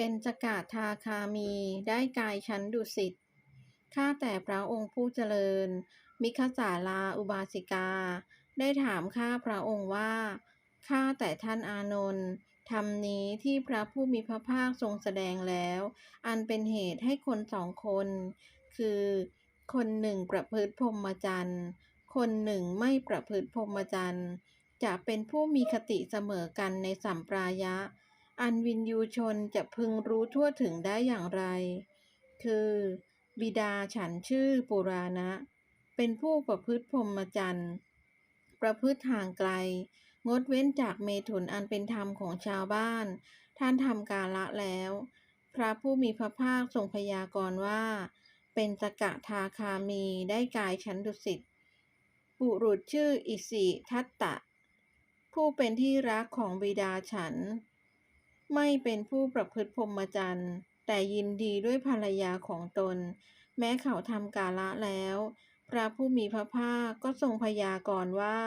เป็นจกาทาคามีได้กายชั้นดุสิต ข้าแต่พระองค์ผู้เจริญ มิคสาลาอุบาสิกา ได้ถามข้าพระองค์ว่า ข้าแต่ท่านอานนท์ธรรมนี้ที่พระผู้มีพระภาคทรงแสดงแล้ว อันเป็นเหตุให้คนสองคน คือ คนหนึ่งประพฤติพรหมจรรย์ คนหนึ่งไม่ประพฤติพรหมจรรย์ จะเป็นผู้มีคติเสมอกันในสัมปรายะ อันวินยูชนจะพึงรู้ทั่วถึงได้อย่างไร คือ บิดาฉันชื่อปุราณะ เป็นผู้ประพฤติพรหมจรรย์ประพฤติห่างไกล งดเว้นจากเมถุนอันเป็นธรรมของชาวบ้าน ท่านทำกาละแล้ว พระผู้มีพระภาคทรงพยากรณ์ว่า เป็นสกะทาคามีได้กายชั้นดุสิตบุรุษชื่ออิสิทัตตะ ผู้เป็นที่รักของบิดาฉัน ไม่เป็นผู้ประพฤติพรหมจรรย์แต่ยินดีด้วยภรรยาของตน แม้เขาทำกาละแล้ว พระผู้มีพระภาคก็ทรงพยากรณ์ว่า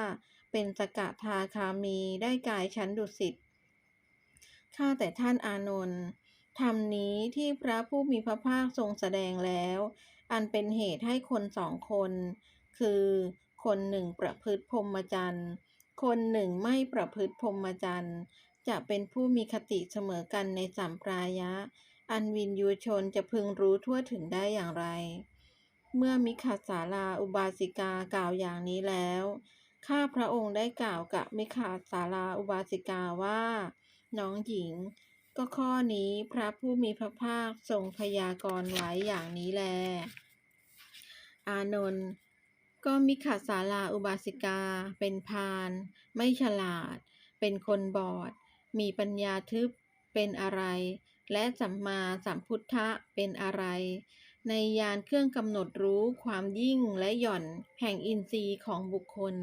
เป็นสกทาคามีได้กายชั้นดุสิตข้าแต่ท่านอานนท์ธรรมนี้ที่พระผู้มีพระภาคทรงแสดงแล้ว อันเป็นเหตุให้คนสองคน คือคนหนึ่งประพฤติพรหมจรรย์ คนหนึ่งไม่ประพฤติพรหมจรรย์ จะเป็นผู้มีคติเสมอกันในสัมปรายะ อันวินยูชนจะพึงรู้ทั่วถึงได้อย่างไร เมื่อมิขัสสาลาอุบาสิกากล่าวอย่างนี้แล้ว ข้าพระองค์ได้กล่าวกับมิขัสสาลาอุบาสิกาว่า น้องหญิง ก็ข้อนี้พระผู้มีพระภาคทรงพยากรณ์ไว้อย่างนี้แล อานนท์ก็มิขัสสาลาอุบาสิกา เป็นพาลไม่ฉลาด เป็นคนบอด มีปัญญาทึบเป็นอะไร และสัมมาสัมพุทธะเป็นอะไร ในยานเครื่องกำหนดรู้ความยิ่งและหย่อนแห่งอินทรีย์ของบุคคล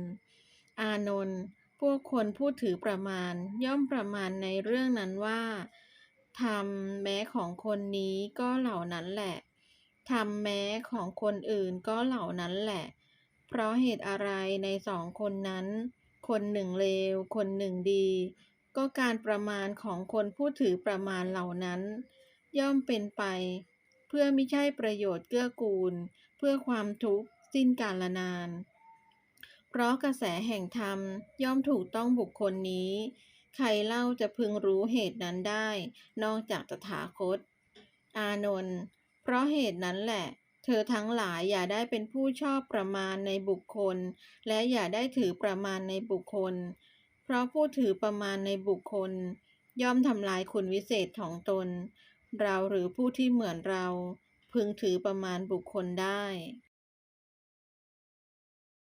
อานนท์พวกคนพูดถือประมาณย่อมประมาณในเรื่องนั้นว่าธรรมแม้ของคนนี้ก็เหล่านั้นแหละธรรมแม้ของคนอื่นก็เหล่านั้นแหละ เพราะเหตุอะไรในสองคนนั้น คนหนึ่งเลว คนหนึ่งดี ก็การประมาณของคนผู้ถือประมาณเหล่านั้น ย่อมเป็นไป เพื่อไม่ใช่ประโยชน์เกื้อกูล เพื่อความทุกข์สิ้นกาลนาน เพราะกระแสแห่งธรรมย่อมถูกต้องบุคคลนี้ ใครเล่าจะพึงรู้เหตุนั้นได้ นอกจากตถาคต อานนท์เพราะเหตุนั้นแหละเธอทั้งหลายอย่าได้เป็นผู้ชอบประมาณในบุคคล และอย่าได้ถือประมาณในบุคคล เพราะผู้ถือประมาณในบุคคล ย่อมทำลายคุณวิเศษของตน เราหรือผู้ที่เหมือนเรา พึงถือประมาณบุคคลได้